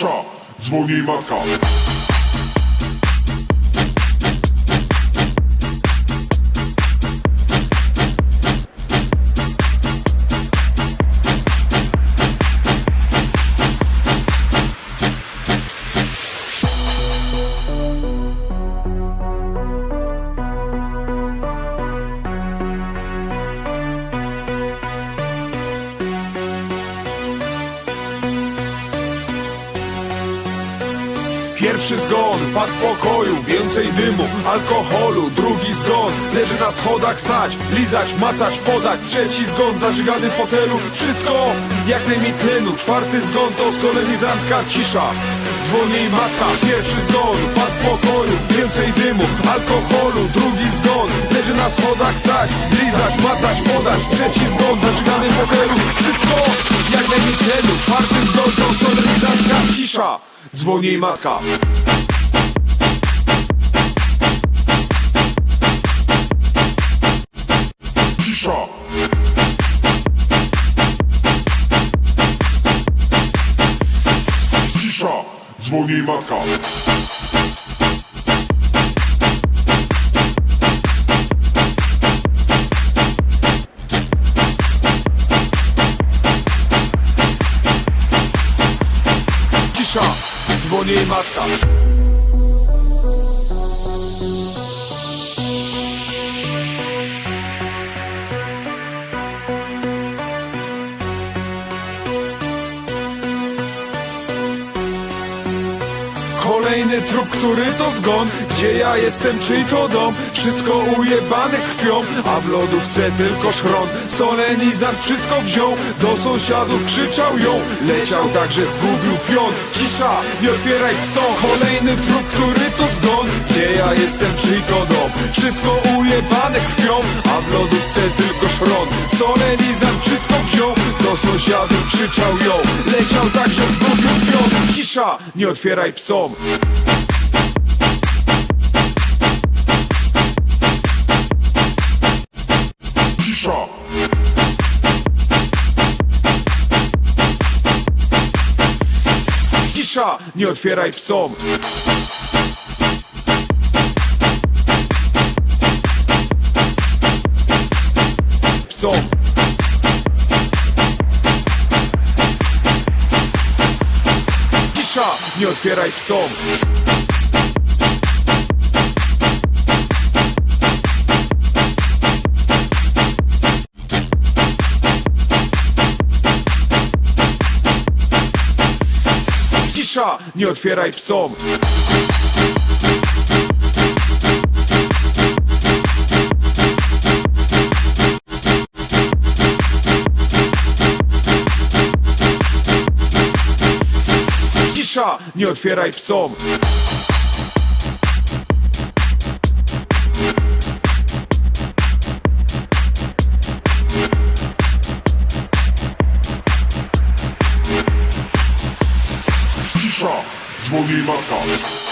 cisza, dzwoni matka. Pierwszy zgon, padł w pokoju, więcej dymu, alkoholu Drugi zgon, leży na schodach sać, lizać, macać, podać. Trzeci zgon, zażygany w fotelu, wszystko jak najmniej tlenu Czwarty zgon to solenizantka, cisza, dzwoni matka. Pierwszy zgon, padł w pokoju, więcej dymu, alkoholu Drugi zgon, leży na schodach sać, lizać, macać, podać. Trzeci zgon, zażygany w fotelu, wszystko jak najmniej tlenu Czwarty zgon cisza, dzwoni matka. Cisza. Cisza. Dzwoni jej matka Cisza, dzwoni jej matka Kolejny trup, który to zgon. Gdzie ja jestem, czyj to dom? Wszystko ujebane krwią A w lodówce tylko szchron Solenizant wszystko wziął Do sąsiadów krzyczał ją. Leciał tak, że zgubił pion. Cisza, nie otwieraj psom. Kolejny trup, który to zgon. Gdzie ja jestem, czyj to dom? Wszystko ujebane krwią A w lodówce tylko szron. Solenizant wszystko wziął Do sąsiadów krzyczał ją Leciał tak, że zgubił pion Cisza, nie otwieraj psom. Cisza. Cisza, nie otwieraj psom. Psom Cisza, nie otwieraj psom Cisza, nie otwieraj psom Cisza, nie otwieraj psom. Cisza dzwoni matka